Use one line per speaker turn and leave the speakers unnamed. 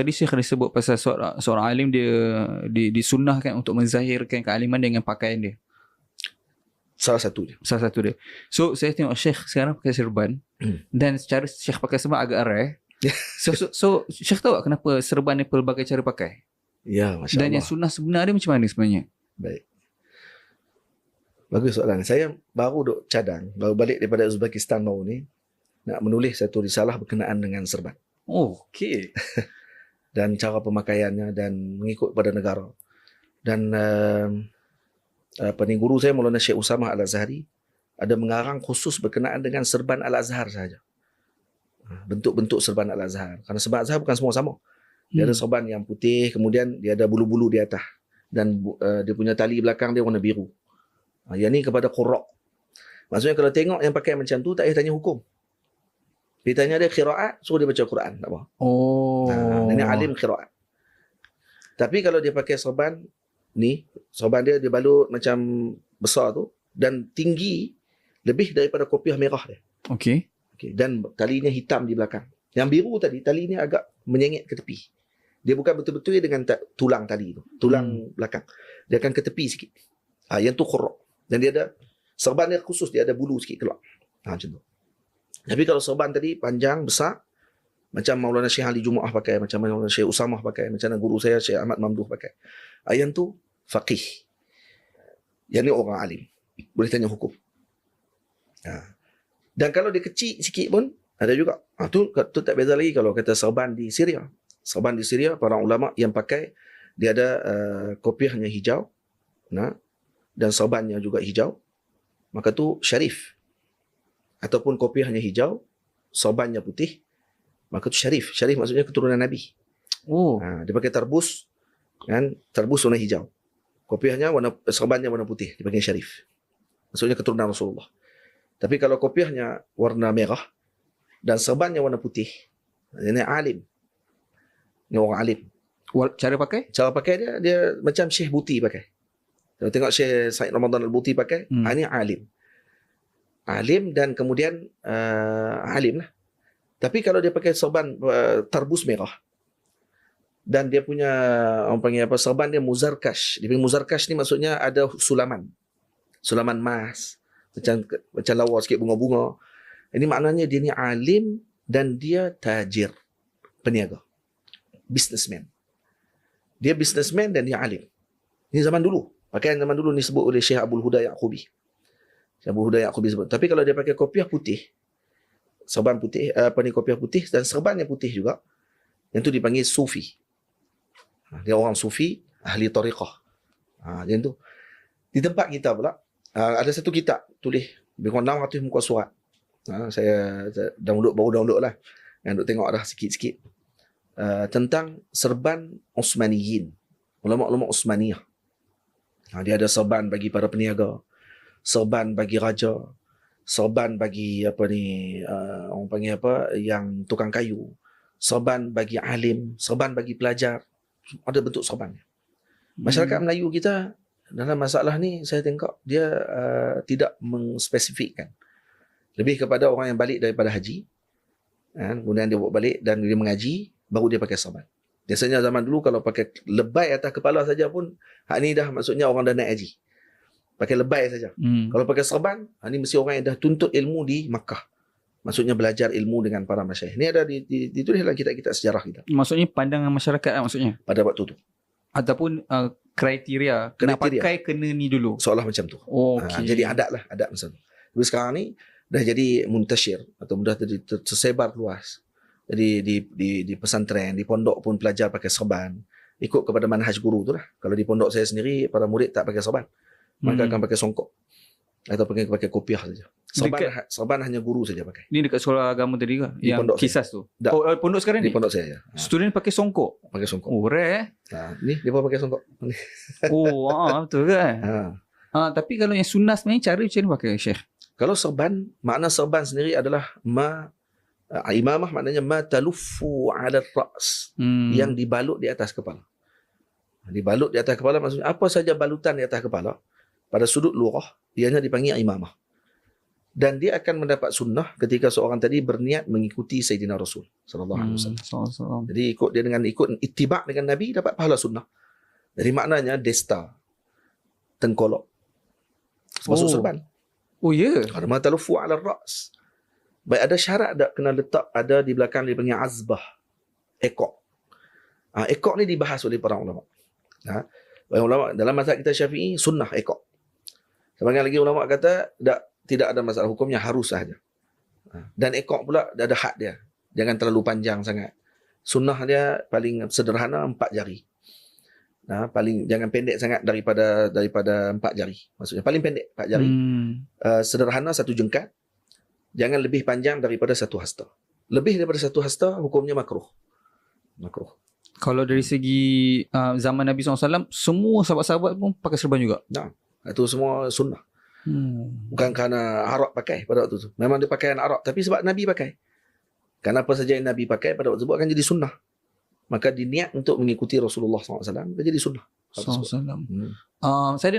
tadi Syekh ada sebut pasal seorang, seorang alim dia di, disunnahkan untuk menzahirkan kealiman dengan pakaian dia.
Salah satu dia.
Salah satu dia. So saya tengok Syekh sekarang pakai serban
Hmm.
dan cara Syekh pakai serban agak rare. so, so, so Syekh tahu tak kenapa serban ni pelbagai cara pakai?
Ya, Masya
dan yang
Allah.
sunnah sebenar dia macam mana sebenarnya?
Baik. Bagus soalan. Saya baru duk cadang, baru balik daripada Uzbekistan baru ni, nak menulis satu risalah berkenaan dengan serban.
Oh, okay.
dan cara pemakaiannya dan mengikut pada negara. Dan uh, apa ni guru saya Maulana Syekh Usamah Al-Azhari ada mengarang khusus berkenaan dengan serban Al-Azhar saja. Bentuk-bentuk serban Al-Azhar. Kerana serban Al-Azhar bukan semua sama. Dia ada
Hmm.
serban yang putih, kemudian dia ada bulu-bulu di atas dan uh, dia punya tali belakang dia warna biru. Ha, yang ni kepada qurra. Maksudnya kalau tengok yang pakai macam tu tak payah tanya hukum. Dia tanya dia qiraat, suruh dia baca Quran, tak apa.
Oh.
Ha, ini alim qiraat. Tapi kalau dia pakai sorban ni, sorban dia dia balut macam besar tu dan tinggi lebih daripada kopiah merah dia.
Okay.
Okay. Dan talinya hitam di belakang. Yang biru tadi, talinya agak menyengit ke tepi. Dia bukan betul-betul dengan ta- tulang tali tu. Tulang
Hmm.
belakang. Dia akan ke tepi sikit. Ha, yang tu khurrak. Dan dia ada, serban dia khusus, dia ada bulu sikit keluar. Ha, macam tu. Tapi kalau serban tadi panjang, besar, macam Maulana Syekh Ali Jumaah pakai, macam Maulana Syekh Usamah pakai, macam guru saya Syekh Ahmad Mamduh pakai. Ha, yang tu faqih. Yang ni orang alim. Boleh tanya hukum. Ha. Dan kalau dia kecil sikit pun, ada juga. Ha, tu, tu tak beza lagi kalau kata serban di Syria. Serban di Syria, para ulama yang pakai, dia ada uh, kopiahnya hijau, nah, dan serbannya juga hijau. Maka tu syarif. Ataupun kopiahnya hijau, serbannya putih, maka tu syarif. Syarif maksudnya keturunan Nabi.
Oh.
Ha, dia pakai tarbus, kan? Tarbus warna hijau. Kopiahnya warna serbannya warna putih, dipanggil syarif. Maksudnya keturunan Rasulullah. Tapi kalau kopiahnya warna merah dan serbannya warna putih, ini alim. Ini orang alim.
Cara pakai?
Cara pakai dia dia macam Syekh Buti pakai. Kalau tengok Syekh Said Ramadan Al-Buti pakai,
Hmm.
hmm. ini alim. Alim dan kemudian uh, alim lah. Tapi kalau dia pakai serban uh, tarbus merah dan dia punya orang panggil apa serban dia muzarkash. Dia punya muzarkash ni maksudnya ada sulaman. Sulaman emas. Macam macam lawa sikit bunga-bunga. Ini maknanya dia ni alim dan dia tajir. Peniaga. Businessman. Dia businessman dan dia alim. Ini zaman dulu. Pakaian zaman dulu ni sebut oleh Syekh Abdul Huda Yaqubi. Syekh Abdul Huda Yaqubi sebut. Tapi kalau dia pakai kopiah putih, serban putih, eh, apa ni kopiah putih dan serbannya putih juga, yang tu dipanggil sufi. Ha, Dia orang sufi, ahli tariqah. Ha, yang tu. Di tempat kita pula, uh, ada satu kitab tulis lebih kurang 600 muka surat. Ha, saya download baru download lah. Yang duk tengok dah sikit-sikit. Uh, tentang serban Osmaniyin. Ulama-ulama Osmaniyah. Ha, dia ada serban bagi para peniaga. Serban bagi raja. Serban bagi apa ni, uh, orang panggil apa, yang tukang kayu. Serban bagi alim. Serban bagi pelajar. Ada bentuk serban. Masyarakat
Hmm.
Melayu kita dalam masalah ni saya tengok dia uh, tidak mengspesifikkan. Lebih kepada orang yang balik daripada haji. Kan? Kemudian dia bawa balik dan dia mengaji, baru dia pakai serban. Biasanya zaman dulu kalau pakai lebay atas kepala saja pun, hak ni dah maksudnya orang dah naik haji. Pakai lebay saja.
Hmm.
Kalau pakai serban, hak ni mesti orang yang dah tuntut ilmu di Makkah. Maksudnya belajar ilmu dengan para masyayikh. Ini ada di, di, ditulis dalam kitab-kitab sejarah kita
Maksudnya pandangan masyarakat lah maksudnya.
pada waktu tu.
Ataupun uh, kriteria. Kena
Kriteria.
pakai kena ni dulu.
Seolah macam tu.
Oh,
Ha,
okay.
jadi adat lah, adat macam tu. Tapi sekarang ni dah jadi muntashir atau dah jadi ter- tersebar luas. Jadi di, di, di pesantren, di pondok pun pelajar pakai serban. Ikut kepada manhaj guru tu lah. Kalau di pondok saya sendiri, para murid tak pakai serban. Mereka
Hmm.
akan pakai songkok. Atau pakai, pakai kopiah saja. Serban,
Dekat-
ha- hanya guru saja pakai.
Ni dekat sekolah agama tadi ke?
Di
Yang
pondok
kisas tu.
Tak.
Oh, uh, pondok sekarang
Di
ni?
pondok saya ya. Ha,
Student pakai songkok.
pakai songkok.
Oh, rare eh.
Ha, ni dia pun pakai songkok.
Oh, ah, betul kan?
Ha.
Ah, tapi kalau yang sunnah sebenarnya cara macam mana pakai Syekh?
Kalau serban, makna serban sendiri adalah ma uh, imamah maknanya ma taluffu ala ra's.
Hmm.
yang dibalut di atas kepala. Dibalut di atas kepala maksudnya apa saja balutan di atas kepala pada sudut lurah ianya dipanggil imamah. dan dia akan mendapat sunnah ketika seorang tadi berniat mengikuti Sayyidina Rasul sallallahu alaihi
Hmm,
wasallam.
sallallahu alaihi wasallam.
Jadi ikut dia dengan ikut itibak dengan Nabi dapat pahala sunnah. Jadi maknanya desta tengkolok masuk
Oh.
serban.
Oh ya.
Ada mata lufu ala ras. Baik ada syarat tak kena letak ada di belakang dia panggil azbah. Ekor. Ha, ekor ni dibahas oleh para ulama. Ha, para ulama dalam mazhab kita Syafi'i sunnah ekor. Sebagian lagi ulama kata tak tidak ada masalah hukumnya harus sahaja. Ha, dan ekor pula dia ada had dia. Jangan terlalu panjang sangat. Sunnah dia paling sederhana empat jari. Nah, paling jangan pendek sangat daripada daripada empat jari. Maksudnya paling pendek empat jari
Hmm.
uh, sederhana satu jengkat jangan lebih panjang daripada satu hasta lebih daripada satu hasta hukumnya makruh makruh
Kalau dari segi uh, zaman Nabi SAW, semua sahabat-sahabat pun pakai serban juga.
Itu semua sunnah
Hmm.
bukan kerana Arab pakai pada waktu tu memang dia pakaian Arab tapi sebab Nabi pakai kerana apa saja yang Nabi pakai pada waktu itu akan jadi sunnah maka diniat untuk mengikuti Rasulullah SAW dia jadi sunnah
wasallam.
hmm.
Um, saya